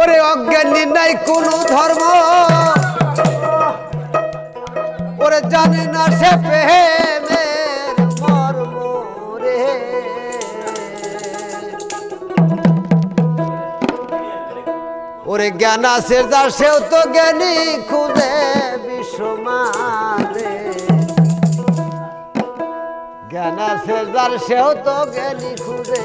ওরে অজ্ঞানী নাই কোনো ধর্ম। ওরে জানে না সে প্রেমের মর্ম রে। ওরে জ্ঞান আছে যার সেও তো জ্ঞানী খুঁজে বিশ্বমানে। জ্ঞান আছে যার, সেও তো জ্ঞানী খুঁজে